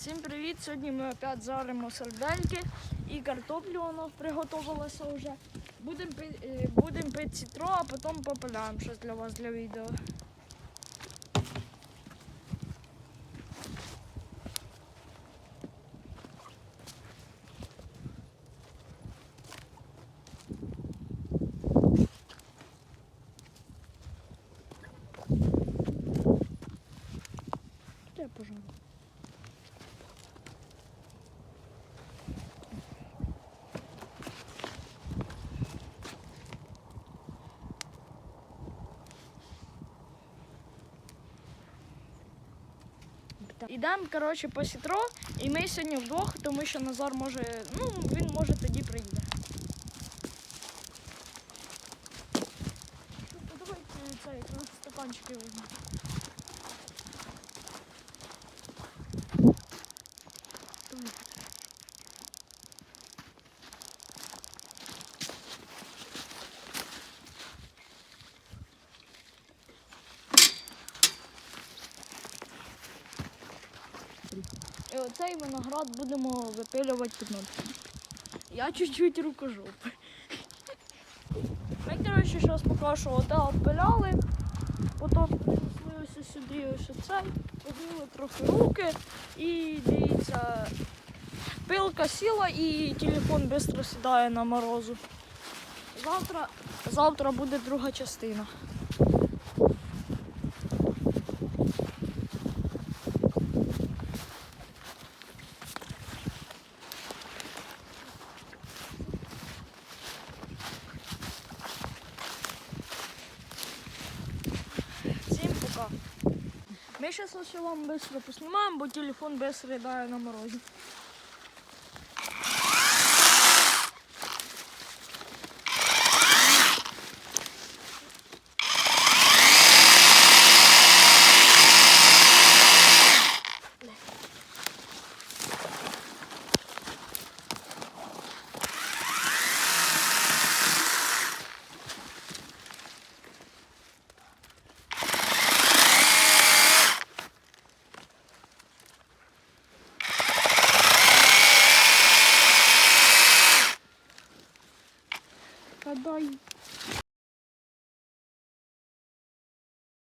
Всім привіт! Сьогодні ми опять жаримо сардельки і картоплю воно приготувалося вже. Будемо е, будем пити цитро, а потім попиляємо щось для вас для відео. Я пожалуй. Ідемо, коротше, по сітро, і ми сьогодні вдвох, тому що Назар може, ну, він може тоді приїде. Давайте цей ну, стаканчики візьмемо. І оцей виноград будемо випилювати під ножками. Я чуть-чуть рукожоп. Ми, коротше, зараз поки що оте обпиляли, потім принесли сюди ось оцей, побили трохи руки і дивіться, пилка сіла і телефон швидко сідає на морозу. Завтра, завтра буде друга частина. Всім пока. Ми зараз ось вам швидко поснімаємо, бо телефон быстро на морозі. Дай.